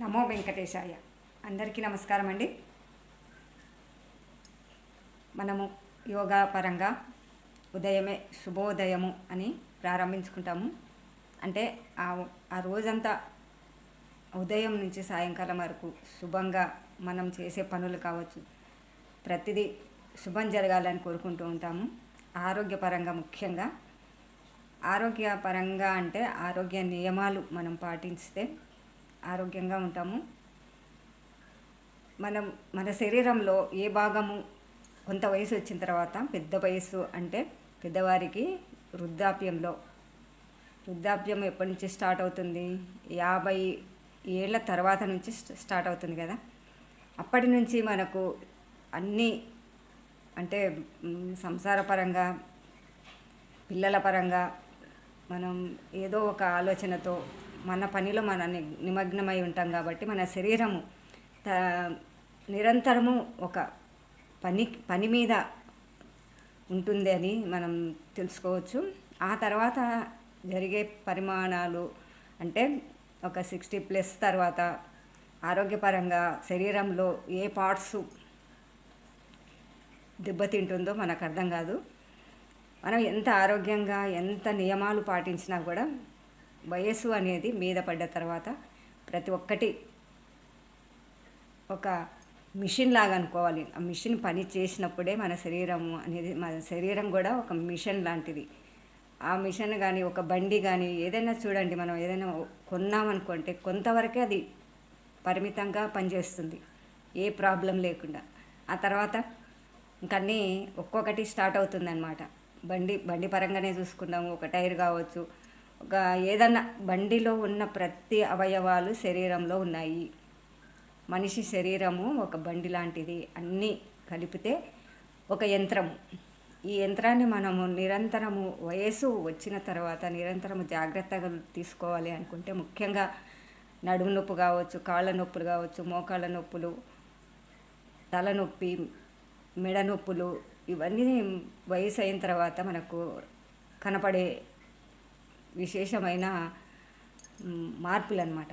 నమో వెంకటేశాయ. అందరికీ నమస్కారం అండి. మనము యోగా పరంగా ఉదయమే శుభోదయము అని ప్రారంభించుకుంటాము. అంటే ఆ ఆ రోజంతా ఉదయం నుంచి సాయంకాలం వరకు శుభంగా మనం చేసే పనులు కావచ్చు. ప్రతిదీ శుభం జరగాలని కోరుకుంటూ ఉంటాము. ఆరోగ్యపరంగా ముఖ్యంగా. ఆరోగ్యపరంగా అంటే ఆరోగ్య నియమాలు మనం పాటిస్తే ఆరోగ్యంగా ఉంటాము. మనం మన శరీరంలో ఏ భాగము కొంత వయసు వచ్చిన తర్వాత పెద్ద వయసు అంటే పెద్దవారికి వృద్ధాప్యంలో వృద్ధాప్యం ఎప్పటి నుంచి స్టార్ట్ అవుతుంది? యాభై ఏళ్ళ తర్వాత నుంచి స్ట- స్టార్ట్ అవుతుంది కదా? అప్పటి నుంచి మనకు అన్నీ అంటే సంసార పరంగా పిల్లల పరంగా మనం ఏదో ఒక ఆలోచనతో మన పనిలో మన ని- నిమగ్నమై ఉంటాం కాబట్టి మన శరీరము త- నిరంతరము ఒక పని పని మీద ఉంటుంది అని మనం తెలుసుకోవచ్చు. ఆ తర్వాత జరిగే పరిమాణాలు అంటే ఒక సిక్స్టీ ప్లస్ తర్వాత ఆరోగ్యపరంగా శరీరంలో ఏ పార్ట్స్ దెబ్బతింటుందో మనకు అర్థం కాదు. మనం ఎంత ఆరోగ్యంగా ఎంత నియమాలు పాటించినా కూడా వయస్సు అనేది మీద పడ్డ తర్వాత ప్రతి ఒక్కటి ఒక మిషన్ లాగా అనుకోవాలి. ఆ మిషన్ పని చేసినప్పుడే మన శరీరము అనేది మన శరీరం కూడా ఒక మిషన్ లాంటిది. ఆ మిషన్ కానీ ఒక బండి కానీ ఏదైనా చూడండి మనం ఏదైనా కొన్నామనుకుంటే కొంతవరకే అది పరిమితంగా పనిచేస్తుంది. ఏ ప్రాబ్లం లేకుండా. ఆ తర్వాత ఇంకన్నీ ఒక్కొక్కటి స్టార్ట్ అవుతుంది అనమాట బండి బండి పరంగానే చూసుకున్నాము ఒక టైర్ కావచ్చు ఏదన్నా బండిలో ఉన్న ప్రతి అవయవాలు శరీరంలో ఉన్నాయి. మనిషి శరీరము ఒక బండి లాంటిది. అన్నీ కలిపితే ఒక యంత్రము. ఈ యంత్రాన్ని మనము నిరంతరము వయసు వచ్చిన తర్వాత నిరంతరము జాగ్రత్తగా తీసుకోవాలి అనుకుంటే ముఖ్యంగా నడుము నొప్పి కావచ్చు కాళ్ళ నొప్పులు కావచ్చు మోకాళ్ళ నొప్పులు తలనొప్పి మెడ నొప్పులు ఇవన్నీ వయసు అయిన తర్వాత మనకు కనపడే విశేషమైన మార్పులు అన్నమాట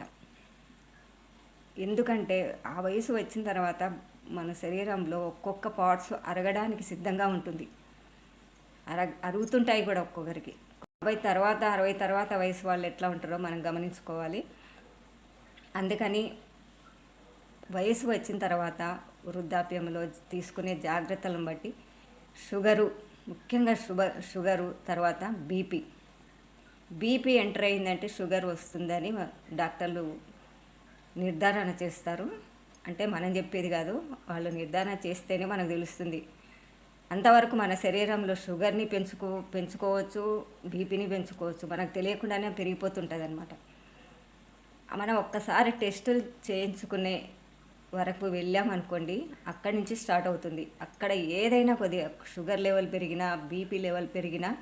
ఎందుకంటే ఆ వయసు వచ్చిన తర్వాత మన శరీరంలో ఒక్కొక్క పార్ట్స్ అరగడానికి సిద్ధంగా ఉంటుంది. అర అరుగుతుంటాయి కూడా ఒక్కొక్కరికి. అరవై తర్వాత అరవై తర్వాత వయసు వాళ్ళు ఎట్లా ఉంటారో మనం గమనించుకోవాలి. అందుకని వయసు వచ్చిన తర్వాత వృద్ధాప్యంలో తీసుకునే జాగ్రత్తలను బట్టి షుగరు ముఖ్యంగా షుగర్ షుగరు తర్వాత బీపీ బీపీ ఎంటర్ అయిందంటే షుగర్ వస్తుందని డాక్టర్లు నిర్ధారణ చేస్తారు. అంటే మనం చెప్పేది కాదు వాళ్ళు నిర్ధారణ చేస్తేనే మనకు తెలుస్తుంది. అంతవరకు మన శరీరంలో షుగర్ని పెంచుకో పెంచుకోవచ్చు బీపీని పెంచుకోవచ్చు మనకు తెలియకుండానే పెరిగిపోతుంటుంది అనమాట మనం ఒక్కసారి టెస్టులు చేయించుకునే వరకు వెళ్ళామనుకోండి అక్కడి నుంచి స్టార్ట్ అవుతుంది. అక్కడ ఏదైనా కొద్దిగా షుగర్ లెవెల్ పెరిగినా బీపీ లెవెల్ పెరిగినా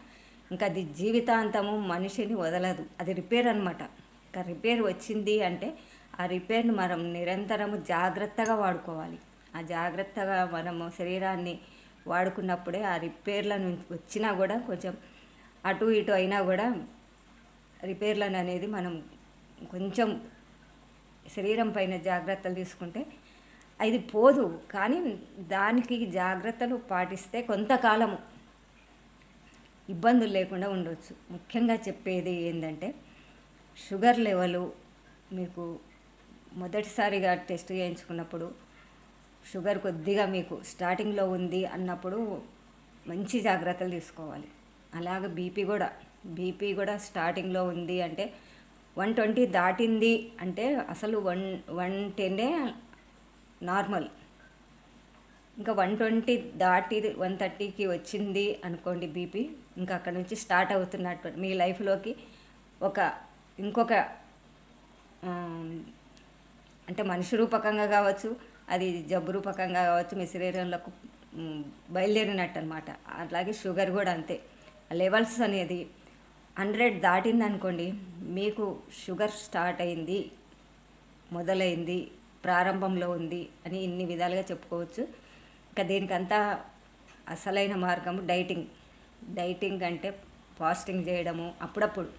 ఇంకా అది జీవితాంతము మనిషిని వదలదు. అది రిపేర్ అనమాట ఇంకా రిపేర్ వచ్చింది అంటే ఆ రిపేర్ను మనం నిరంతరము జాగ్రత్తగా వాడుకోవాలి. ఆ జాగ్రత్తగా మనము శరీరాన్ని వాడుకున్నప్పుడే ఆ రిపేర్ల నుంచి వచ్చినా కూడా కొంచెం అటు ఇటు అయినా కూడా రిపేర్లను అనేది మనం కొంచెం శరీరం పైన జాగ్రత్తలు తీసుకుంటే అది పోదు. కానీ దానికి జాగ్రత్తలు పాటిస్తే కొంతకాలము ఇబ్బందులు లేకుండా ఉండవచ్చు ముఖ్యంగా చెప్పేది ఏంటంటే షుగర్ లెవెలు మీకు మొదటిసారిగా టెస్ట్ చేయించుకున్నప్పుడు షుగర్ కొద్దిగా మీకు స్టార్టింగ్లో ఉంది అన్నప్పుడు మంచి జాగ్రత్తలు తీసుకోవాలి. అలాగే బీపీ కూడా బీపీ కూడా స్టార్టింగ్లో ఉంది అంటే వన్ ట్వంటీ దాటింది అంటే అసలు వన్ వన్ టెన్నే నార్మల్. ఇంకా వన్ ట్వంటీ దాటి వన్ థర్టీకి వచ్చింది అనుకోండి బీపీ. ఇంకా అక్కడ నుంచి స్టార్ట్ అవుతున్నట్టు మీ లైఫ్లోకి ఒక ఇంకొక అంటే మనిషి రూపకంగా కావచ్చు అది జబ్బు రూపకంగా కావచ్చు మీ శరీరంలోకి బయలుదేరినట్టు అనమాట అట్లాగే షుగర్ కూడా అంతే. లెవెల్స్ అనేది హండ్రెడ్ దాటింది అనుకోండి మీకు షుగర్ స్టార్ట్ అయింది మొదలైంది ప్రారంభంలో ఉంది అని ఇన్ని విధాలుగా చెప్పుకోవచ్చు. ఇంకా దీనికంతా అసలైన మార్గం డైటింగ్. డైటింగ్ అంటే ఫాస్టింగ్ చేయడము అప్పుడప్పుడు.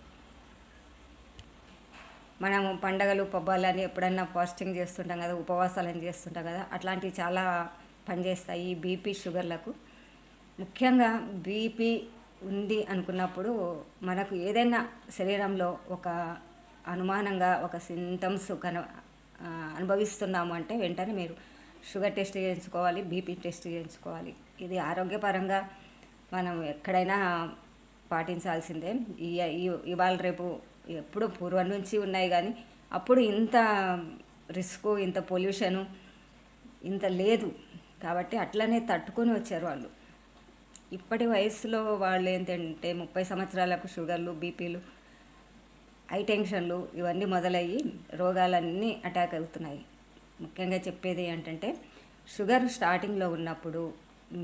మనము పండగలు పబ్బాలని ఎప్పుడన్నా ఫాస్టింగ్ చేస్తుంటాం కదా ఉపవాసాలని చేస్తుంటాం కదా అట్లాంటివి చాలా పనిచేస్తాయి ఈ బీపీ షుగర్లకు. ముఖ్యంగా బీపీ ఉంది అనుకున్నప్పుడు మనకు ఏదైనా శరీరంలో ఒక అనుమానంగా ఒక సింటమ్స్ కన అనుభవిస్తున్నాము అంటే వెంటనే మీరు షుగర్ టెస్ట్ చేయించుకోవాలి బీపీ టెస్ట్ చేయించుకోవాలి. ఇది ఆరోగ్యపరంగా మనం ఎక్కడైనా పాటించాల్సిందే. ఈ ఇవాళ రేపు ఎప్పుడు పూర్వం నుంచి ఉన్నాయి కానీ అప్పుడు ఇంత రిస్క్ ఇంత పొల్యూషను ఇంత లేదు. కాబట్టి అట్లనే తట్టుకొని వచ్చారు వాళ్ళు. ఇప్పటి వయసులో వాళ్ళు ఏంటంటే ముప్పై సంవత్సరాలకు షుగర్లు బీపీలు హై టెన్షన్లు ఇవన్నీ మొదలయ్యి రోగాలన్నీ అటాక్ అవుతున్నాయి. ముఖ్యంగా చెప్పేది ఏంటంటే షుగర్ స్టార్టింగ్లో ఉన్నప్పుడు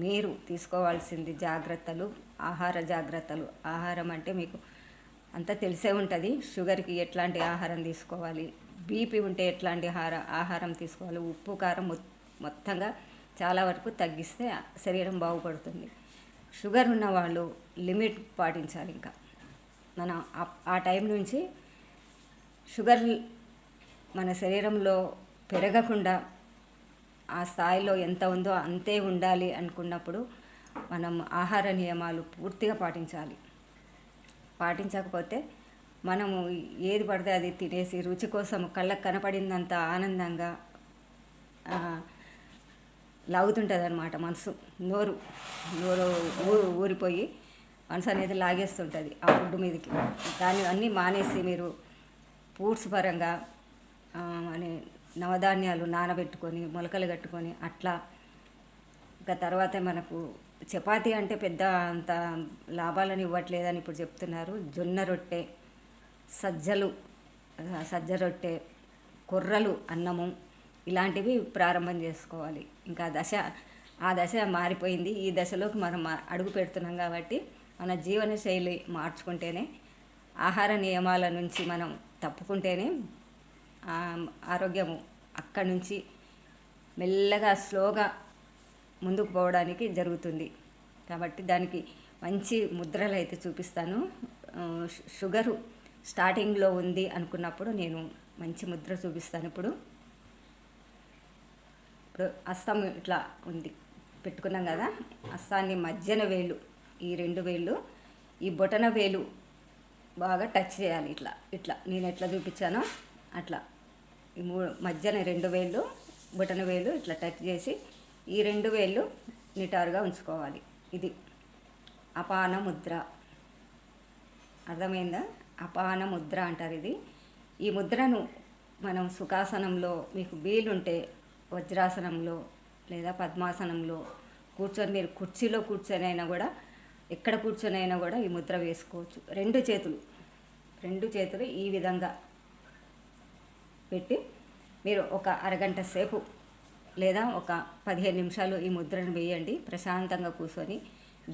మీరు తీసుకోవాల్సింది జాగ్రత్తలు ఆహార జాగ్రత్తలు. ఆహారం అంటే మీకు అంతా తెలిసే ఉంటుంది షుగర్కి ఎట్లాంటి ఆహారం తీసుకోవాలి బీపీ ఉంటే ఎట్లాంటి ఆహార ఆహారం తీసుకోవాలి ఉప్పు కారం మొత్తంగా చాలా వరకు తగ్గిస్తే శరీరం బాగుపడుతుంది. షుగర్ ఉన్న వాళ్ళు లిమిట్ పాటించాలి ఇంకా. మనం ఆ టైం నుంచి షుగర్ మన శరీరంలో పెరగకుండా ఆ స్థాయిలో ఎంత ఉందో అంతే ఉండాలి అనుకున్నప్పుడు మనం ఆహార నియమాలు పూర్తిగా పాటించాలి. పాటించకపోతే మనము ఏది పడితే అది తినేసి రుచి కోసం కళ్ళకు కనపడిందంత ఆనందంగా లాగుతుంటుంది అనమాట మనసు. నోరు నోరు ఊరు ఊరిపోయి మనసు అనేది లాగేస్తుంటుంది ఆ ఫుడ్ మీదకి. దాన్ని అన్నీ మానేసి మీరు ఫూడ్స్ పరంగా అనే నవధాన్యాలు నానబెట్టుకొని మొలకలు కట్టుకొని అట్లా ఇంకా తర్వాత మనకు చపాతీ అంటే పెద్ద అంత లాభాలను ఇవ్వట్లేదని ఇప్పుడు చెప్తున్నారు. జొన్న రొట్టె సజ్జలు సజ్జ రొట్టె కొర్రలు అన్నము ఇలాంటివి ప్రారంభం చేసుకోవాలి. ఇంకా దశ ఆ దశ మారిపోయింది. ఈ దశలోకి మనం మా- అడుగు పెడుతున్నాం కాబట్టి మన జీవన శైలి మార్చుకుంటేనే ఆహార నియమాల నుంచి మనం తప్పుకుంటేనే ఆరోగ్యం ఆరోగ్యము అక్కడి నుంచి మెల్లగా స్లోగా ముందుకు పోవడానికి జరుగుతుంది. కాబట్టి దానికి మంచి ముద్రలు అయితే చూపిస్తాను. షుగరు స్టార్టింగ్లో ఉంది అనుకున్నప్పుడు నేను మంచి ముద్ర చూపిస్తాను ఇప్పుడు. ఇప్పుడు అస్తం ఇట్లా ఉంది పెట్టుకున్నాం కదా. అస్సాన్ని మధ్యన వేలు ఈ రెండు వేళ్ళు ఈ బొటన వేలు బాగా టచ్ చేయాలి ఇట్లా ఇట్లా. నేను ఎట్లా చూపించానో అట్లా. మధ్యన రెండు వేళ్ళు బొటన వేలు ఇట్లా టచ్ చేసి ఈ రెండు వేళ్ళు నిటారుగా ఉంచుకోవాలి. ఇది అపాన ముద్ర. అర్థమైందా? అపాన ముద్ర అంటారు ఇది. ఈ ముద్రను మనం సుఖాసనంలో మీకు వీలుంటే వజ్రాసనంలో లేదా పద్మాసనంలో కూర్చొని మీరు కుర్చీలో కూర్చొని అయినా కూడా ఎక్కడ కూర్చొని అయినా కూడా ఈ ముద్ర వేసుకోవచ్చు. రెండు చేతులు. రెండు చేతులు ఈ విధంగా పెట్టి మీరు ఒక అరగంట సేపు లేదా ఒక పదిహేను నిమిషాలు ఈ ముద్రను వేయండి. ప్రశాంతంగా కూర్చొని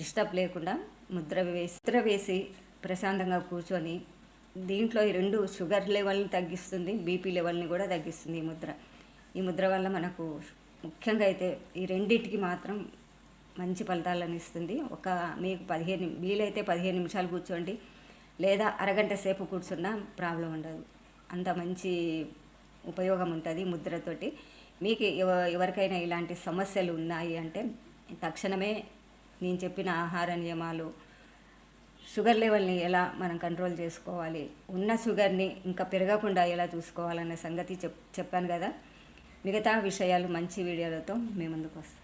డిస్టర్బ్ లేకుండా ముద్ర వేసి ముద్ర వేసి ప్రశాంతంగా కూర్చొని దీంట్లో ఈ రెండు షుగర్ లెవెల్ని తగ్గిస్తుంది బీపీ లెవెల్ని కూడా తగ్గిస్తుంది ఈ ముద్ర. ఈ ముద్ర వల్ల మనకు ముఖ్యంగా అయితే ఈ రెండింటికి మాత్రం మంచి ఫలితాలను ఇస్తుంది. ఒక మీకు పదిహేను వీలైతే పదిహేను నిమిషాలు కూర్చోండి. లేదా అరగంట సేపు కూర్చున్నా ప్రాబ్లం ఉండదు. అంత మంచి ఉపయోగం ఉంటుంది ముద్రతోటి. మీకు ఎవ- ఎవరికైనా ఇలాంటి సమస్యలు ఉన్నాయి అంటే తక్షణమే నేను చెప్పిన ఆహార నియమాలు షుగర్ లెవెల్ని ఎలా మనం కంట్రోల్ చేసుకోవాలి ఉన్న షుగర్ని ఇంకా పెరగకుండా ఎలా చూసుకోవాలనే సంగతి చెప్ చెప్పాను కదా. మిగతా విషయాలు మంచి వీడియోలతో మీ ముందుకు వస్తాం